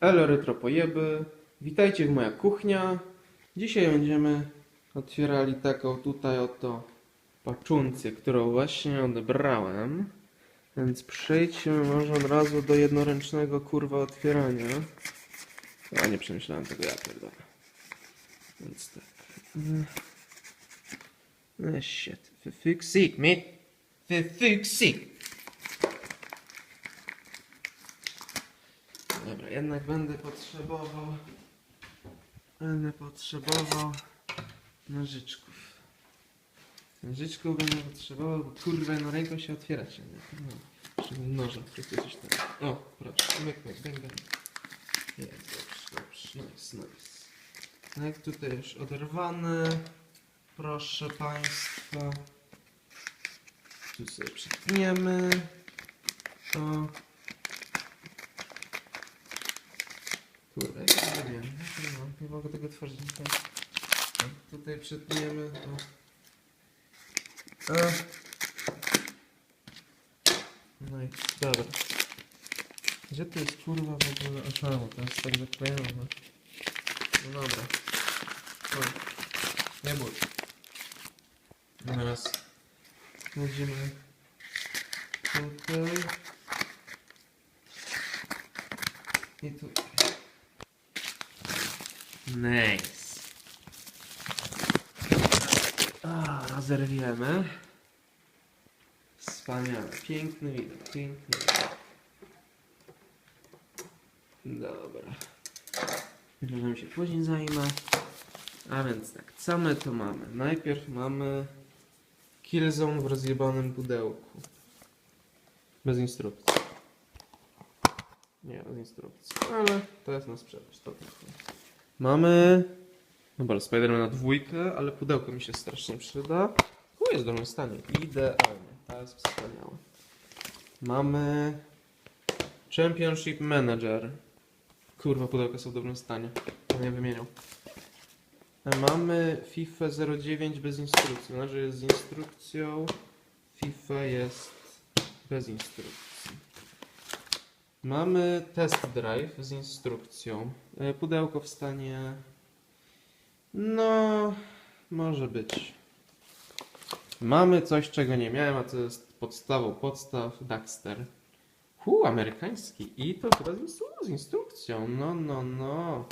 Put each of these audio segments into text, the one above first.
Elo Retro Pojeby. Witajcie w moja kuchnia. Dzisiaj będziemy otwierali taką tutaj oto paczuncję, którą właśnie odebrałem. Więc przejdźmy może od razu do jednoręcznego kurwa otwierania. A nie przemyślałem tego ja pierdolę. Więc tak. No shit. For fuck's sake, jednak będę potrzebował. Będę potrzebował nożyczków. Nożyczków będę potrzebował, bo kurwa no ręką się otwierać. nie? No, Potrzebuję noża, tylko coś tam. O, proszę, myk, myk, bang, dobrze, dobrze, nice, nice. Tak, tutaj już oderwane. Proszę Państwa. Tu sobie przytniemy. To to mam? Nie mogę tego tworzyć. Tutaj przytniemy. O. O. No i dobra. Gdzie to jest kurwa w ogóle? Aha, bo to jest tak zaklejone. No dobra. Oj. Nie bój. Teraz wchodzimy tutaj. I tu. Nice. A, rozerwiemy. Wspaniale. Piękny widok, piękny widok. Dobra. Tym się później zajmę. A więc tak, co my tu mamy? Najpierw mamy Killzone w rozjebanym pudełku. Bez instrukcji. Nie, bez instrukcji. Ale to jest na sprzedaż. To tak. Mamy... Dobra, Spider-Man na dwójkę, ale pudełko mi się strasznie przyda. O, jest w dobrym stanie. Idealnie. To jest wspaniałe. Mamy... Championship Manager. Kurwa, pudełka są w dobrym stanie. To nie wymieniał. Mamy FIFA 09 bez instrukcji. Należy jest z instrukcją. FIFA jest bez instrukcji. Mamy test drive z instrukcją. E, Pudełko w stanie. No, może być. Mamy coś, czego nie miałem, a co jest podstawą podstaw. Daxter. Hu, amerykański. I to chyba z, instru- z instrukcją. No, no, no.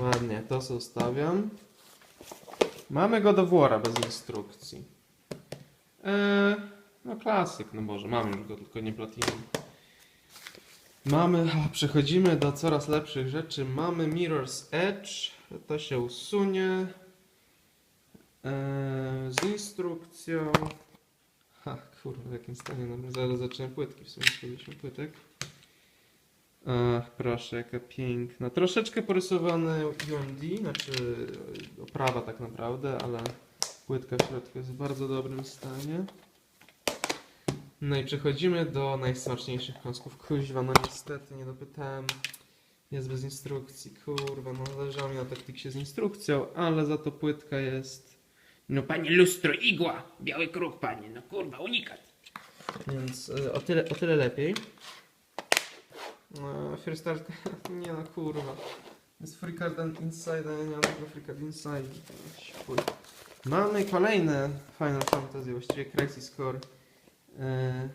Ładnie, to zostawiam. Mamy go do wora bez instrukcji. Eee, no klasyk, no Boże, mamy już go, tylko nie platinum. Mamy, o, przechodzimy do coraz lepszych rzeczy. Mamy Mirror's Edge, to się usunie. Eee, z instrukcją. Ha, kurwa, w jakim stanie, no zaraz zacząłem płytki, w sumie zrobiliśmy płytek. Ach, proszę, jaka piękna. Troszeczkę porysowany UMD, znaczy e, oprawa tak naprawdę, ale płytka w środku jest w bardzo dobrym stanie. No i przechodzimy do najsmaczniejszych kąsków. Kuźwa, no niestety nie dopytałem. Jest bez instrukcji, kurwa, no zależało mi na taktycznie z instrukcją, ale za to płytka jest... No panie lustro, igła, biały kruk panie, no kurwa, unikat. Więc y, o tyle, o tyle lepiej. No, First Start, nie no kurwa. Jest free card and inside, a ja nie mam tego free card inside. Mamy kolejne Final Fantasy, właściwie Crisis Core. Yy,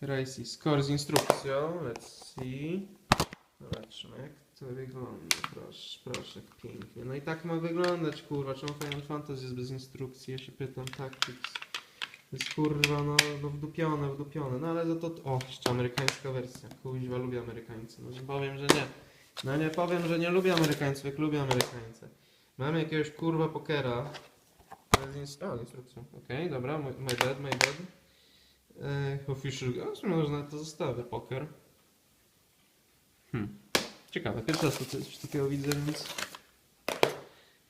Crisis Core z instrukcją. Let's see. Zobaczmy jak to wygląda. Proszę, proszę, pięknie. No i tak ma wyglądać, kurwa. Czemu Final Fantasy jest bez instrukcji? Ja się pytam, Tactics. To jest kurwa, no, no wdupione, wdupione. No ale za to, o, jeszcze amerykańska wersja. Kuźwa, lubię Amerykańców. No nie powiem, że nie. No nie powiem, że nie lubię Amerykańców, jak lubię Amerykańcy. Mamy jakiegoś kurwa pokera. Z ins- o, instrukcją. Okej, dobra, my, my bad, my bad. Eee, official, a w sumie można to zostawię, poker. Hmm. Ciekawe, pierwszy raz coś takiego widzę, więc...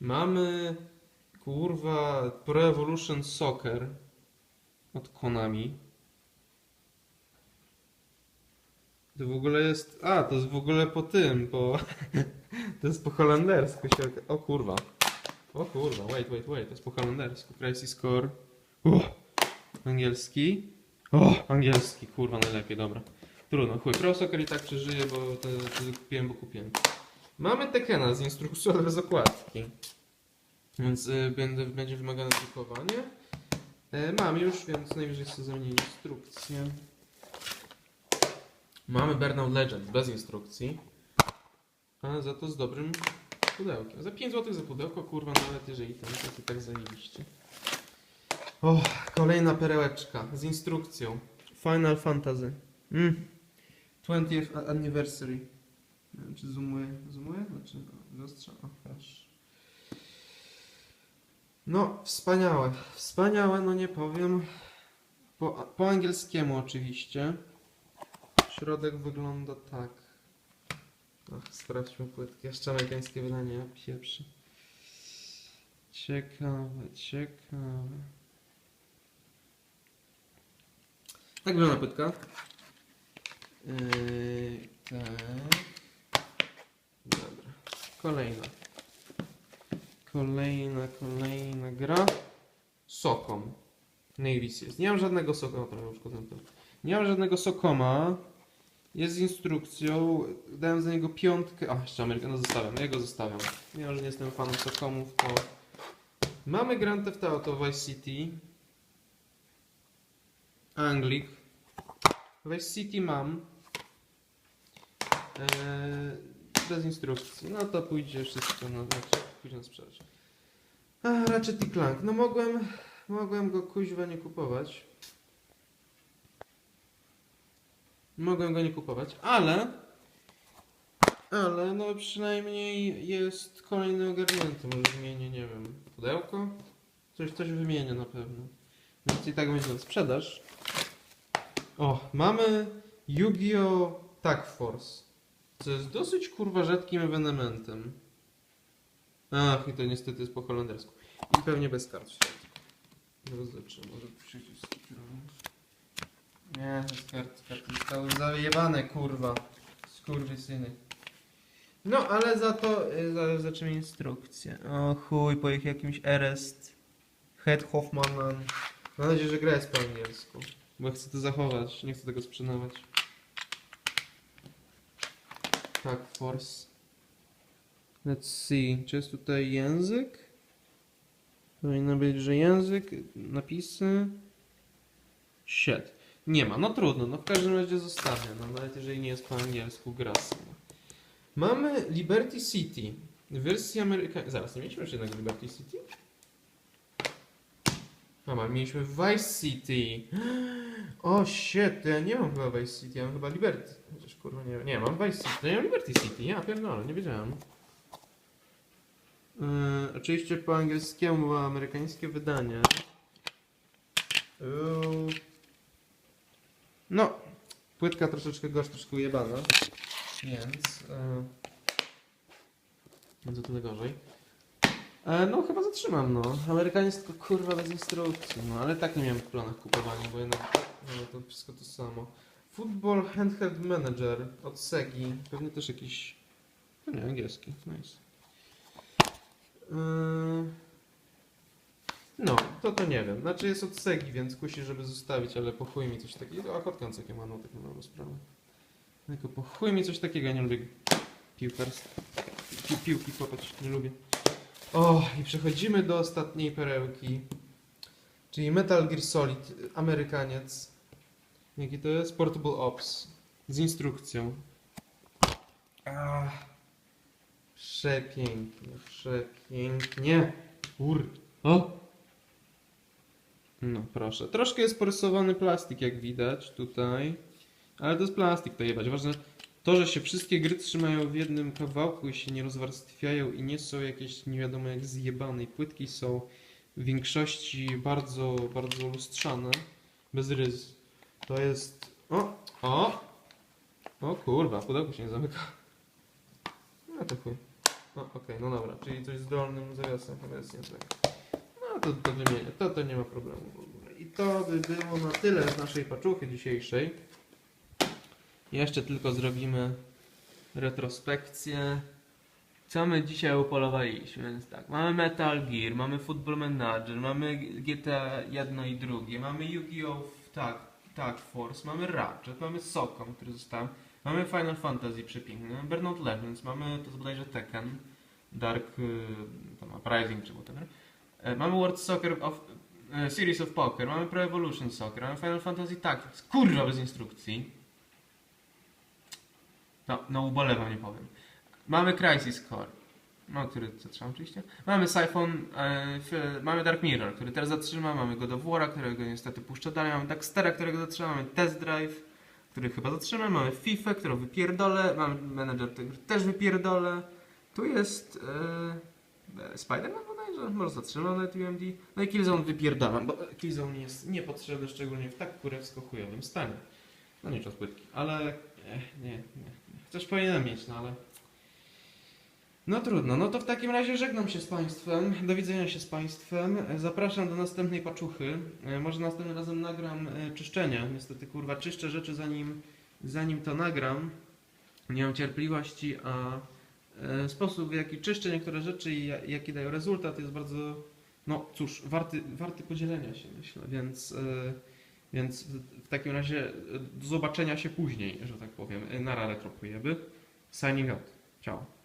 Mamy, kurwa, Pro Evolution Soccer od Konami. To w ogóle jest. A, to jest w ogóle po tym, po. to jest po holendersku. Się... O kurwa. O kurwa, wait, wait, wait. To jest po holendersku. Crisis Core. O, angielski. O, angielski, kurwa, najlepiej, dobra. Trudno, chuj. Pro Soccer i tak przeżyje, bo to, kupiłem, bo kupiłem. Mamy Tekena z instrukcją, ale bez okładki. Więc y, będę, będzie wymagane drukowanie. E, mam już, więc najwyżej sobie zamienię instrukcję. Mamy Burnout Legend bez instrukcji. Ale za to z dobrym pudełkiem. Za 5 zł za pudełko, kurwa, nawet jeżeli tam to i tak zajebiście. O, kolejna perełeczka z instrukcją. Final Fantasy. Mm. 20th anniversary. Nie wiem, czy zoomuje? Zoomuje? Znaczy, no? O. No, wspaniałe. Wspaniałe, no nie powiem. Po, po angielskiemu oczywiście. Środek wygląda tak. Ach, sprawdźmy płytkę. Jeszcze amerykańskie wydanie, ja pierwszy. Ciekawe, ciekawe. Tak wygląda płytka. Yy, tak. Dobra. Kolejna. Kolejna, kolejna gra. Sokom. Navy Seals. Nie mam żadnego sokoma. Nie mam żadnego sokoma. Jest z instrukcją. Dałem za niego piątkę. A, jeszcze Amerykana zostawiam. Ja go zostawiam. Mimo, że nie jestem fanem sokomów, to... Mamy Grand Theft Auto Vice City. Anglik. Vice City mam. Eee, bez instrukcji. No to pójdzie wszystko na, znaczy, pójdzie na sprzedaż. Ratchet i Clank. No mogłem, mogłem go kuźwa nie kupować. Mogłem go nie kupować, ale ale no przynajmniej jest kolejny ogarnięty. Może wymienię, nie wiem, pudełko? Coś, coś wymienię na pewno. Więc i tak będzie na sprzedaż. O, mamy Yu-Gi-Oh! Tag Force. Co jest dosyć kurwa rzadkim ewenementem. Ach, i to niestety jest po holendersku. I pewnie bez kart w środku. Może przycisk kierunek. Nie, z kart, karty zostały zajebane, kurwa. Skurwysyny. No, ale za to y, zobaczymy instrukcję. O chuj, po ich jakimś Erest. Head Hoffmanan. Mam nadzieję, że gra jest po angielsku. Bo chcę to zachować, nie chcę tego sprzedawać. Tak, force. Let's see, czy jest tutaj język? Powinno być, że język, napisy. Shit. Nie ma, no trudno, no w każdym razie zostawię, no nawet jeżeli nie jest po angielsku gra. Mamy Liberty City wersji amerykańskiej. Zaraz, nie mieliśmy jeszcze jednego Liberty City? Mama, mieliśmy Vice City. O shit, ja nie mam chyba Vice City, ja mam chyba Liberty. Chociaż kurwa nie Nie, mam Vice City, to ja mam Liberty City. Ja pierdolę, nie wiedziałem. Yy, oczywiście po angielskiemu było amerykańskie wydanie. Yy. No, płytka troszeczkę gorsza, troszkę ujebana. Więc... Yy, o tyle gorzej. E, no chyba zatrzymam, no. Amerykańsko kurwa bez instrukcji, no ale tak nie miałem w planach kupowania, bo jednak no, to wszystko to samo. Football Handheld Manager od Segi, pewnie też jakiś, no nie, angielski, nice. Yy, No, to to nie wiem. Znaczy jest od Segi, więc kusi, żeby zostawić, ale po chuj mi coś takiego. A kotka jakie ma, no tak na dobrą sprawę. Tylko po chuj mi coś takiego, ja nie lubię piłkarstwa. Pi piłki kopać, nie lubię. O, i przechodzimy do ostatniej perełki. Czyli Metal Gear Solid, Amerykaniec. Jaki to jest? Portable Ops. Z instrukcją. Ach, przepięknie, przepięknie. Kur... O! No proszę. Troszkę jest porysowany plastik, jak widać tutaj. Ale to jest plastik, to jebać. Ważne to, że się wszystkie gry trzymają w jednym kawałku i się nie rozwarstwiają i nie są jakieś nie wiadomo jak zjebane. I płytki są w większości bardzo, bardzo lustrzane. Bez rys. To jest... O! O! O kurwa, pudełko się nie zamyka. No to chuj. No okej, no dobra. Czyli coś z dolnym zawiasem nie tak. No to, to wymienię. To, to nie ma problemu w ogóle. I to by było na tyle z naszej paczuchy dzisiejszej. Jeszcze tylko zrobimy retrospekcję. Co my dzisiaj upolowaliśmy? Więc tak, mamy Metal Gear, mamy Football Manager, mamy GTA 1 i drugie, mamy Yu-Gi-Oh! tak, Dark Force, mamy Ratchet, mamy Sokon, który zostałem, mamy Final Fantasy przepiękny, mamy Burnout Legends, mamy to jest bodajże Tekken, Dark y, tam Uprising czy whatever. E, Mamy World Soccer of, e, Series of Poker, mamy Pro Evolution Soccer, mamy Final Fantasy Tactics, kurwa bez instrukcji. No, no ubolewam, nie powiem. Mamy Crisis Core, no, który zatrzymam oczywiście. Mamy Siphon, e, mamy Dark Mirror, który teraz zatrzyma, mamy God of War'a, którego niestety puszczę dalej, mamy Daxtera, którego zatrzyma, mamy Test Drive, który chyba zatrzyma, mamy FIFA, którą wypierdolę, mamy Manager, który też wypierdolę. Tu jest e, Spider-Man bodajże, może zatrzymam nawet UMD. No i Killzone wypierdalam, bo Killzone jest niepotrzebny, szczególnie w tak kurewsko chujowym stanie. No nie czas płytki, ale e, nie, nie, Chociaż powinienem mieć, no ale... No trudno, no to w takim razie żegnam się z Państwem, do widzenia się z Państwem, zapraszam do następnej paczuchy, E, może następnym razem nagram e, czyszczenia, niestety kurwa czyszczę rzeczy zanim, zanim to nagram, nie mam cierpliwości, a e, sposób w jaki czyszczę niektóre rzeczy i ja- jaki dają rezultat jest bardzo, no cóż, warty, warty podzielenia się myślę, więc, więc w, takim razie e, do zobaczenia się później, że tak powiem, E, nara retropujemy, signing out, ciao.